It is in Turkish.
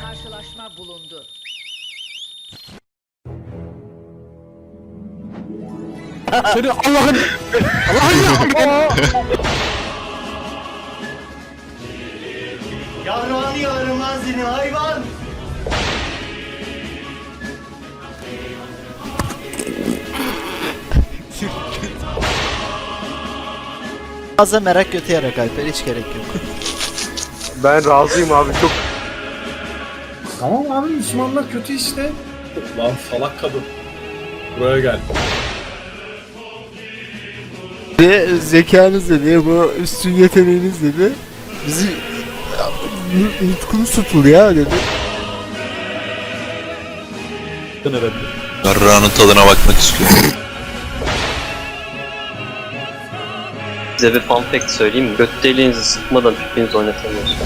Karşılaşma bulundu. Seni Allah'ın Allah'ın ya. Yarvan yarmaz seni hayvan. Fazla merak kötü yarak Alper hiç gerek yok. Ben razıyım abi çok Tamam abi Müslümanlar kötü işte. Lan salak kadın. Buraya gel. Ve zekanız dedi, bu üstün yeteneğiniz dedi. Bizi nutkunuz tutuldu ya dedi. Evet. Yarrağının tadına bakmak istiyorum. Size bir fun fact söyleyeyim? Göt deliğinizi sıkmadan pipinizi oynatamıyorsunuz.